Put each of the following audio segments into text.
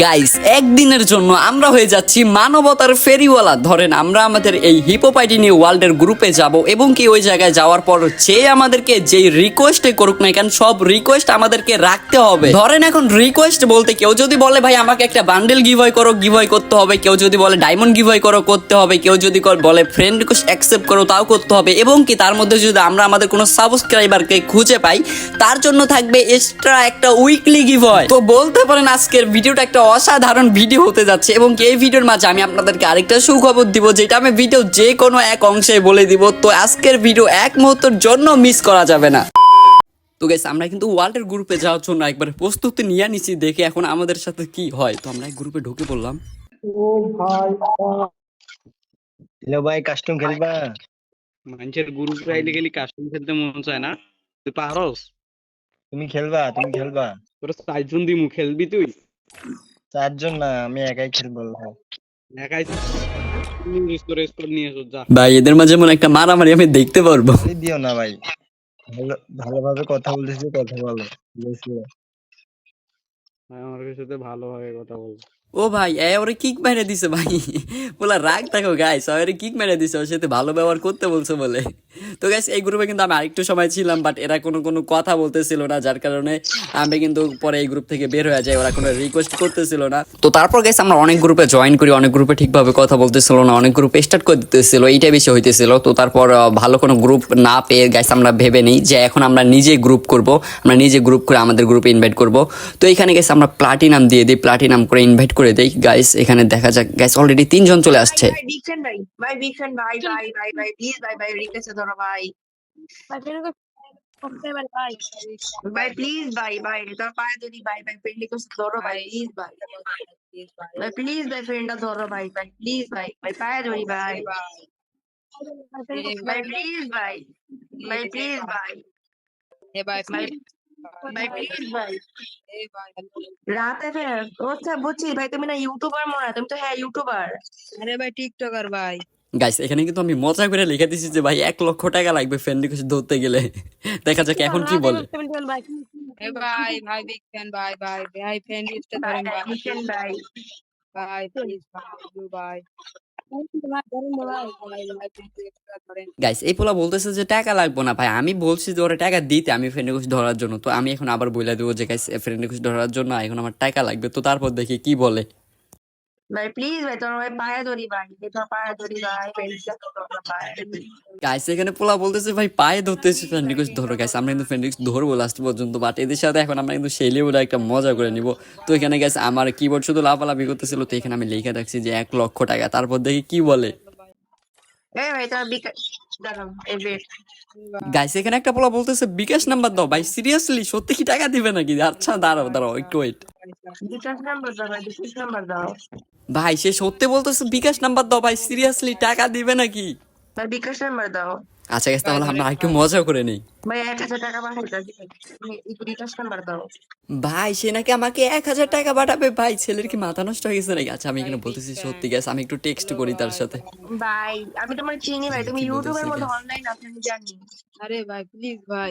Guys একদিনের জন্য আমরা হয়ে যাচ্ছি মানবতার ফেরিওয়ালা। ধরেন, আমরা আমাদের এই হিপোপাইটি নিয়ে ওয়ার্ল্ডের গ্রুপে যাব এবং কি ওই জায়গায় যাওয়ার পর যে আমাদেরকে যেই রিকোয়েস্টে করুক না কেন, সব রিকোয়েস্ট আমাদেরকে রাখতে হবে। ধরেন, এখন রিকোয়েস্ট বলতে কেউ যদি বলে, ভাই, আমাকে একটা বান্ডেল গিভয় করো গিভয় করতে হবে। কেউ যদি বলে ডায়মন্ড গিভয় করো, করতে হবে। কেউ যদি বলে ফ্রেন্ড রিকোয়েস্ট অ্যাকসেপ্ট করো, তাও করতে হবে। এবং কি তার মধ্যে যদি আমরা আমাদের কোনো সাবস্ক্রাইবারকে খুঁজে পাই, তার জন্য থাকবে এক্সট্রা একটা উইকলি গিভয় তো বলতে পারেন, আজকের ভিডিওটা একটা অসাধারণ ভিডিও হতে যাচ্ছে এবং এই ভিডিওর মাঝে আমি আপনাদেরকে আরেকটা সুখবর দিব যেটা আমি ভিডিও যে কোনো এক অংশে বলে দিব। তো আজকের ভিডিও এক মুহূর্তের জন্য মিস করা যাবে না। তো গেছে আমরা কিন্তু ওয়ার্ল্ডের গ্রুপে যাওয়ার জন্য একবার প্রস্তুতি নিয়ে নিছি দেখে এখন আমাদের সাথে কি হয়। তো আমরা গ্রুপে ঢুকে পড়লাম। হ্যালো ভাই কাস্টম খেলবা? মানুষের গ্রুপ রাইলে গেলি কাস্টম খেলতে মন চায় না। তুই পারস? তুমি খেলবা তুমি খেলবা। তোর চারজন দিমু খেলবি তুই? চারজন না আমি একাই খেলব। একাই ভাই এদের মাঝে মনে একটা মারামারি আমি দেখতে পারব। দিও না ভাই। ভালো ভালোভাবে কথা বলতেছি কথা বলো? আমার সাথে ভালোভাবে কথা বল। ও ভাই, এ, ওরে কিক মেরে দিছে ভাই। বলা রাগ থাকো গাইস ওরে কিক মেরে দিছে, ওর সাথে ভালো ব্যবহার করতে বলছে বলে। তো গাইস এই গ্রুপে কিন্তু আমি আরেকটু সময় ছিলাম বাট এরা কোনো কোনো কথা বলতেছিল না, যার কারণে আমি কিন্তু পরে এই গ্রুপ থেকে বের হয়ে যাই, ওরা কোনো রিকোয়েস্ট করতেছিল না। তো তারপর গাইস আমরা অনেক গ্রুপে জয়েন করি, অনেক গ্রুপে ঠিকভাবে কথা বলতেছিল না, অনেক গ্রুপে স্টার্ট করে দিতেছিল, এইটাই বেশি হইতেছিল। তো তারপর ভালো কোনো গ্রুপ না পেয়ে গাইস আমরা ভেবে নিই যে এখন আমরা নিজে গ্রুপ করব, আমরা নিজে গ্রুপ করে আমাদের গ্রুপে ইনভাইট করব। তো এখানে গেছে আমরা প্লাটিনাম দিয়ে দিই প্লাটিনাম করে ইনভাইট করে দেই গাইস এখানে দেখা যাক গাইস অলরেডি তিনজন চলে আসছে ভাই বিগ ফ্যান ভাই ভাই বিগ ফ্যান ভাই ভাই ভাই ভাই প্লিজ ভাই ভাই রিকোয়েস্ট ধরো ভাই ভাই প্লিজ ভাই ভাই তোর পায়ে ধরি ভাই ভাই ফ্রেন্ড রিকোয়েস্ট ধরো ভাই প্লিজ ভাই ভাই প্লিজ ভাই ফ্রেন্ডটা ধরো ভাই ভাই প্লিজ ভাই ভাই পায়ে ধরি ভাই ভাই প্লিজ ভাই ভাই প্লিজ ভাই ভাই ভাই প্লিজ ভাই রাতে ফের আচ্ছা বুঝছি ভাই তুমি না ইউটিউবার মনে তুমি তো হ্যাঁ ইউটিউবার আরে ভাই টিকটকার ভাই গাইস এখানে কিন্তু আমি মজা করে লিখে দিছি যে ভাই এক লক্ষ টাকা লাগবে ফ্রেন্ড রিকোয়েস্ট ধরতে গেলে। দেখা যাক এখন কি বলে। ভাই? ভাই বিগ ফ্যান ভাই ভাই ভাই লিস্টে ভাই ধরেন ভাই ভাই। প্লিজ ভাই ভাই। গাইস এই পোলা বলতেছে যে, টাকা লাগবে না, ভাই। আমি বলছি যে, ওরা টাকা দিতে, আমি ফ্রেন্ড রিকোয়েস্ট ধরার জন্য। তো আমি এখন আবার বলে দেবো যে গাইস ফ্রেন্ড রিকোয়েস্ট ধরার জন্য এখন আমার টাকা লাগবে। তো তারপর দেখি কি বলে। ভাই প্লিজ ভাই তোমার ভাই পায়ে ধরি ভাই তোমার পায়ে ধরি ভাই গাইস এখানে পোলা বলতেছে ভাই পায়ে ধরতেছে ফ্রেন্ড রিকোয়েস্ট ধরো গাইস আমরা কিন্তু ফ্রেন্ড রিকোয়েস্ট ধরবো লাস্ট পর্যন্ত বাট এদের সাথে এখন আমরা কিন্তু সেই লেভেলে একটা মজা করে নিব। তো এখানে গাইস আমার কিবোর্ড শুধু লাফালাফি করতেছিল তো এখানে আমি লিখে রাখছি যে এক লক্ষ টাকা। তারপর দেখি কি বলে। এই ভাই তোমার বিকাশ এই বেট গাইস এখানে একটা পোলা বলতেছে বিকাশ নাম্বার দাও ভাই সিরিয়াসলি সত্যি কি টাকা দিবে নাকি? আচ্ছা দাঁড়াও দাঁড়াও একটু ওয়েট বিকাশ নাম্বার দাও বিকাশ নাম্বার দাও। ভাই সে সত্যি বলতেছে বিকাশ নাম্বার দাও ভাই সিরিয়াসলি টাকা দিবে নাকি? ভাই বিকাশ নাম্বার দাও। আচ্ছা গেছে তাহলে আমরা আরেকটু মজা করে নেই। ভাই সে নাকি আমাকে এক হাজার টাকা পাঠাবে? ভাই ছেলের কি মাথা নষ্ট হয়ে গেছে নাকি? আচ্ছা আমি এখানে বলতেছি সত্যি গেছে আমি একটু টেক্সট করি তার সাথে। ভাই আমি তোমার চিনি ভাই তুমি ইউটিউবের মধ্যে অনলাইন আছে আমি জানি। আরে ভাই প্লিজ ভাই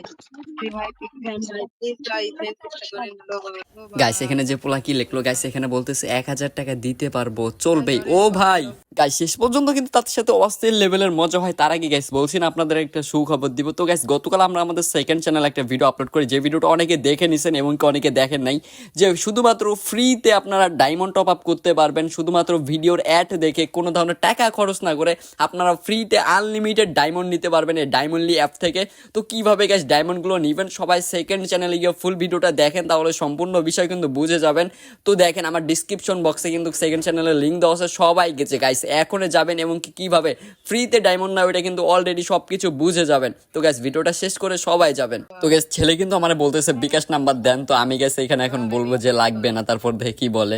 গাইস এখানে যে পোলা কি লিখলো গাইস এখানে বলতেছে এক হাজার টাকা দিতে পারব চলবেই। ও ভাই। গাইস শেষ পর্যন্ত কিন্তু তার সাথে অস্থির লেভেলের মজা হয়। তার আগে গাইস বলছি না আপনাদের একটা সুখবর দিব। তো গাইস গতকাল আমরা আমাদের সেকেন্ড চ্যানেল একটা ভিডিও আপলোড করি, যে ভিডিওটা অনেকে দেখে নিছেন এবং কি অনেকে দেখেন নাই, যে শুধুমাত্র ফ্রিতে আপনারা ডায়মন্ড টপ আপ করতে পারবেন, শুধুমাত্র ভিডিওর অ্যাড দেখে কোনো ধরনের টাকা খরচ না করে আপনারা ফ্রিতে আনলিমিটেড ডায়মন্ড নিতে পারবেন এই ডায়মন্ডলি অ্যাপ থেকে। তো কীভাবে গ্যাস ডায়মন্ডগুলো নেবেন? সবাই সেকেন্ড চ্যানেলে গিয়ে ফুল ভিডিওটা দেখেন, তাহলে সম্পূর্ণ বিষয় কিন্তু বুঝে যাবেন। তো দেখেন আমার ডিসক্রিপশন বক্সে কিন্তু সেকেন্ড চ্যানেলের লিঙ্ক দেওয়া আছে, সবাই গেছে গাইস এখনই যাবেন এবং কীভাবে ফ্রিতে ডায়মন্ড না ওইটা কিন্তু অলরেডি সব কিছু বুঝে যাবেন। তো গ্যাস ভিডিওটা শেষ করে সবাই যাবেন। তো গ্যাস ছেলে কিন্তু আমার বলতেছে, বিকাশ নাম্বার দেন, তো আমি গেছে এখানে এখন বলব যে লাগবে না, তারপর দেখি বলে।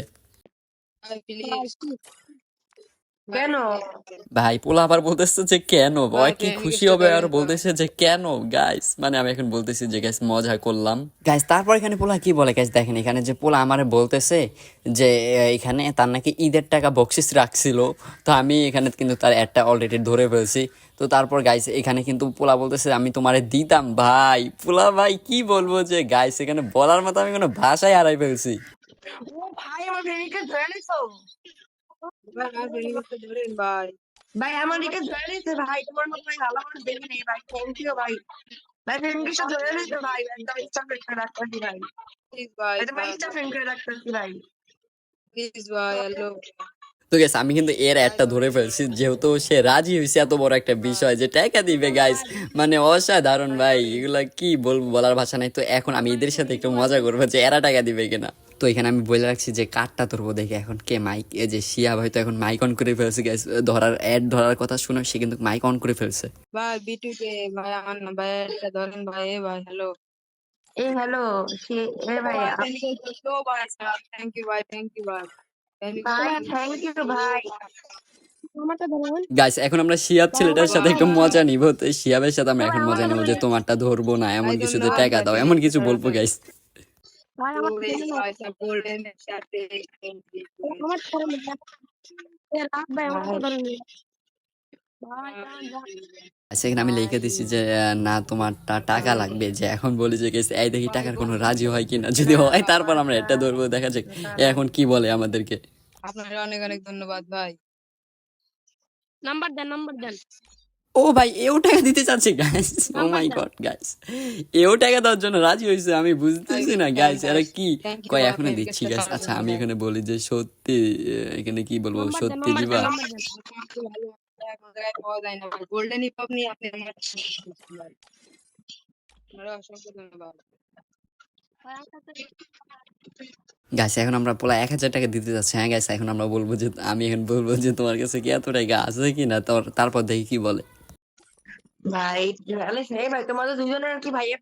কেন? ভাই পোলা আবার বলতেছে যে কেন? ভাই কি খুশি হবে? আর বলতেছে যে কেন গাইস মানে আমি এখন বলতেছি যে গাইস মজা করলাম। গাইস তারপর এখানে পোলা কি বলে গাইস দেখেন এখানে যে পোলা আমারে বলতেছে যে এখানে তার নাকি ঈদের টাকা বকশিস রাখছিল। তো আমি এখানে কিন্তু তার একটা অলরেডি ধরে ফেলছি। তো তারপর গাইস এখানে কিন্তু পোলা বলতেছে আমি তোমারে দিতাম ভাই। পোলা ভাই কি বলব যে গাইস এখানে বলার মতো আমি কোনো ভাষায় হারাই ফেলছি। ও ভাই আমার ধরে ভাই আমার ধরেন ভাই ভাই আমার দিকে ধরে নিছে ভাই তোমার মতো ভাই ভালো মানুষ দেখি নেই ভাই থ্যাংক ইউ ভাই। ভাই ফ্রেন্ডকে ধরে ভাই একদম ইচ্ছা ফ্রেন্ড করে রাখতেছি ভাই। ভাই ইচ্ছা ফ্রেন্ড করে রাখতেছি ভাই। প্লিজ ভাই হ্যালো তো গেছে আমি কিন্তু এর একটা ধরে ফেলছি যেহেতু সে রাজি হয়েছে এত বড় একটা বিষয় যে টাকা দিবে গাইস মানে অসাধারণ ভাই এগুলা কি বলব বলার ভাষা নাই। তো এখন আমি এদের সাথে একটু মজা করব যে এরা টাকা দিবে কিনা। তো এখানে আমি বলে রাখছি যে কাঠটা ধরবো দেখে এখন কে মাইক এই যে শিয়া ভাই তো এখন মাইক অন করে ফেলছে গাইস ধরার অ্যাড ধরার কথা শুনে সে কিন্তু মাইক অন করে ফেলছে। ভাই বিটুকে ভাই আমার ভাই একটা ধরেন ভাই এ ভাই হ্যালো এই হ্যালো সে এ ভাই ইউ ভাই থ্যাংক ইউ ভাই থ্যাংক ইউ ভাই। থ্যাংক ইউ ভাই গাইস এখন আমরা শিয়াব ছেলেটার সাথে একটু মজা নিব তো শিয়াবের সাথে আমরা এখন মজা নিব যে তোমারটা ধরবো না এমন কিছু যে টাকা দাও এমন কিছু বলব গাইস সেখানে আমি লিখে দিচ্ছি যে আহ, না তোমারটা টাকা লাগবে যে এখন বলি যে গেছে এই দেখি টাকার কোনো রাজি হয় কিনা যদি হয় তারপর আমরা এটা ধরবো দেখা যাক এখন কি বলে আমাদেরকে আপনাকে অনেক অনেক ধন্যবাদ ভাই নাম্বার দেন নাম্বার দেন ও ভাই এও টাকা দিতে চাচ্ছে guys oh my god guys এও টাকা দেওয়ার জন্য রাজি হয়েছে আমি বুঝতেছি না গাইস এরা কি? কয় এখনও দিচ্ছি গাইস আচ্ছা আমি। এখানে বলি যে সত্যি এখানে কি বলব? সত্যি দিবা গোল্ডেন হিপ আপনি গাইস এখন আমরা পোলা এক হাজার টাকা দিতে যাচ্ছি হ্যাঁ গাইস এখন আমরা বলব যে আমি এখন বলব যে তোমার কাছে কি এত টাকা আছে কি না তারপর দেখি কি বলে। ভাই এই ভাই তোমাদের দুজনের কি ভাইয়া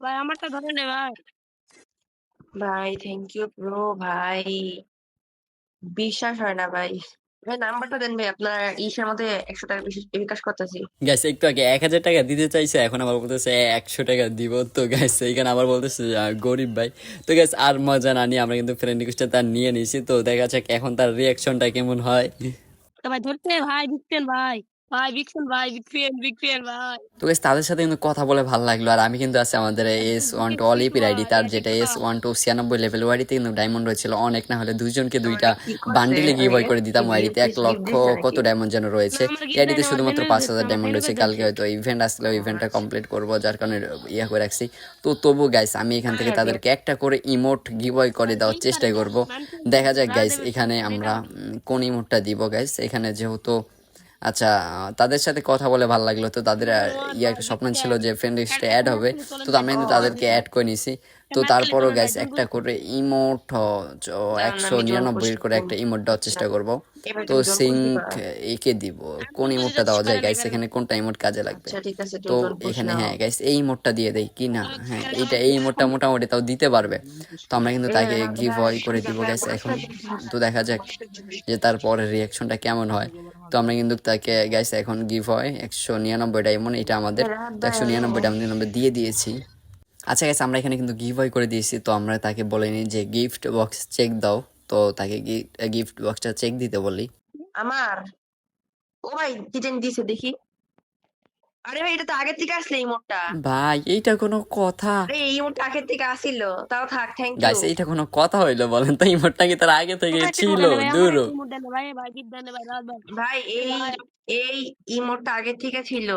ভাই। আমারটা ধরে নে ভাই। ভাই থ্যাংক ইউ ব্রো ভাই। বিশ্বাস হয় না ভাই। ভাই নাম্বারটা দেন ভাই আপনার ইসের মধ্যে একশো টাকা বেশি বিকাশ করতেছি। গাইস একটু আগে এক হাজার টাকা দিতে চাইছে এখন আবার বলতেছে একশো টাকা দিব। তো গাইস এইখানে আবার বলতেছে গরিব ভাই। তো গাইস আর মজা না নিয়ে আমরা কিন্তু ফ্রেন্ড রিকোয়েস্টটা তার নিয়ে নিছি। তো দেখা যাক এখন তার রিয়াকশনটা কেমন হয়। তো ভাই ধরতে ভাই বিকছেন ভাই। ভাই বিকছেন ভাই বিকছেন বিকছেন ভাই। তো গাইস তাদের সাথে কিন্তু কথা বলে ভালো লাগল আর আমি কিন্তু আছে আমাদের এস ওয়ান টু অল ইপির আইডি তার যেটা এস ওয়ান টু ছিয়ানব্বই লেভেল ওয়াইডিতে কিন্তু ডায়মন্ড রয়েছিল অনেক না হলে দুইজনকে দুইটা বান্ডিলে গিয়ে বই করে দিতাম ওয়াইডিতে এক লক্ষ কত ডায়মন্ড যেন রয়েছে। এডিতে শুধুমাত্র পাঁচ হাজার ডায়মন্ড রয়েছে কালকে হয়তো ইভেন্ট আসলে ইভেন্টটা কমপ্লিট করব যার কারণে ইয়া করে রাখছি। তো তবু গাইস আমি এখান থেকে তাদেরকে একটা করে ইমোট গিভয় করে দেওয়ার চেষ্টাই করব। দেখা যাক গাইস এখানে আমরা কোন ইমোটটা দিব গাইস এখানে যেহেতু আচ্ছা তাদের সাথে কথা বলে ভালো লাগল। তো তাদের ইয়ে একটা স্বপ্ন ছিল যে ফ্রেন্ড লিস্টে অ্যাড হবে। তো আমি কিন্তু তাদেরকে অ্যাড করে নিছি। তো তারপরও গাইস একটা করে ইমোট একশো নিরানব্বই করে একটা ইমোট দেওয়ার চেষ্টা করব। তো সিঙ্ক একে দিব। কোন ইমোটটা দেওয়া যায় গাইস এখানে কোনটা ইমোট কাজে লাগবে? আচ্ছা তো এখানে হ্যাঁ গাইস এই মোডটা দিয়ে দেয় কি না? হ্যাঁ এইটা এই মোডটা মোটামুটি তাও দিতে পারবে। তো আমরা কিন্তু তাকে গিভ অয় করে দিব গাইস এখন। তো দেখা যাক যে তারপরে রিয়াকশনটা কেমন হয়। তো আমরা কিন্তু তাকে গাইছে এখন গিভ হয় একশো নিরানব্বই ডায়মন্ড এটা আমাদের। তো একশো নিরানব্বই ডায়মন্ড আমরা দিয়ে দিয়েছি। আচ্ছা গেছে আমরা এখানে কিন্তু গিভ হয় করে দিয়েছি তো আমরা তাকে বলিনি যে গিফট বক্স চেক দাও। তো তাকে গিফট বক্সটা চেক দিতে বলি। আমার? ও ভাই কিচেন দিছে দেখি। আরে ভাই এটা তো আগের থেকে আসলে এই মোটটা ভাই এইটা কোনো কথা। আরে এই মোটটা আগের থেকে আসিল। তাও থাক থ্যাংক গাইস এইটা কোনো কথা হইল বলেন তো এই মোডটা কি তার আগে থেকে ছিল? দূর। ভাই এই এই ইমোটটা আগের থেকে ছিল।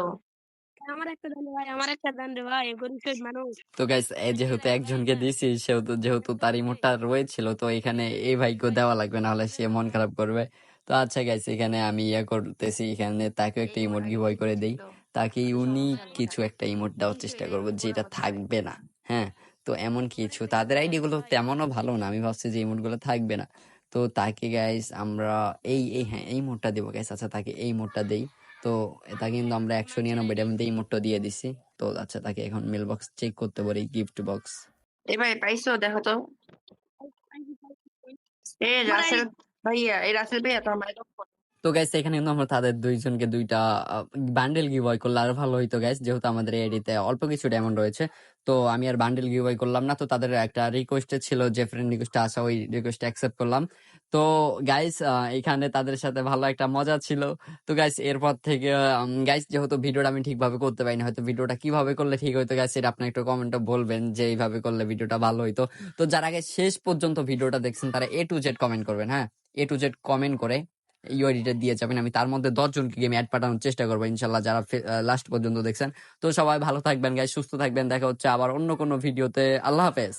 আমার একটা দেন ভাই আমার একটা দেন রে ভাই গরিব মানুষ। তো গাইস যেহেতু একজনকে দিছি সেহেতু যেহেতু তার ইমোটটা রয়েছিল তো এখানে এই ভাইকে দেওয়া লাগবে না হলে সে মন খারাপ করবে। তো আচ্ছা গাইস এখানে আমি ইয়ে করতেছি এখানে তাকে একটা ইমোট গিভওয়ে করে দেই। তাকে ইউনিক কিছু একটা ইমোট দেওয়ার চেষ্টা করব যেটা থাকবে না হ্যাঁ? তো এমন কিছু তাদের আইডি গুলো তেমনও ভালো না আমি ভাবছি যে ইমোটগুলো থাকবে না। তো তাকে গাইস আমরা এই এই হ্যাঁ এই মোডটা দেবো গাইস আচ্ছা তাকে এই মোডটা দেই। তো তাকে কিন্তু আমরা একশো নিরানব্বই ডায়মন্ড এই মোডটা দিয়ে দিছি। তো আচ্ছা তাকে এখন মেল বক্স চেক করতে পারি গিফট বক্স এ ভাই পাইছো? দেখো তো। এ রাসেল ভাইয়া এই রাসেল ভাইয়া তোমার করো তো গাইস এখানে কিন্তু আমরা তাদের দুইজনকে দুইটা বান্ডেল গিভ করলে আর ভালো হইতো গাইস যেহেতু আমাদের এডিতে অল্প কিছু ডায়মন্ড রয়েছে। তো আমি আর বান্ডেল গিভ করলাম না, তো তাদের একটা রিকোয়েস্ট ছিল যে ফ্রেন্ড রিকোয়েস্ট আসা ওই রিকোয়েস্ট অ্যাকসেপ্ট করলাম। তো গাইস এখানে তাদের সাথে ভালো একটা মজা ছিল। তো গাইস এরপর থেকে গাইস যেহেতু ভিডিওটা আমি ঠিকভাবে করতে পারিনি, হয়তো ভিডিওটা কীভাবে করলে ঠিক হইতো গাইস এটা আপনি একটু কমেন্টে বলবেন যে এইভাবে করলে ভিডিওটা ভালো হইতো। তো যারা শেষ পর্যন্ত ভিডিওটা দেখছেন, তারা এ টু জেড কমেন্ট করবেন হ্যাঁ? এ টু জেড কমেন্ট করে ইউআইডিটা দিয়ে যাবেন। আমি তার মধ্যে দশজনকে গেমে অ্যাড পাঠানোর চেষ্টা করব, ইনশাল্লাহ যারা লাস্ট পর্যন্ত দেখছেন। তো সবাই ভালো থাকবেন গাই সুস্থ থাকবেন। দেখা হচ্ছে আবার অন্য কোনো ভিডিওতে আল্লাহ হাফেজ।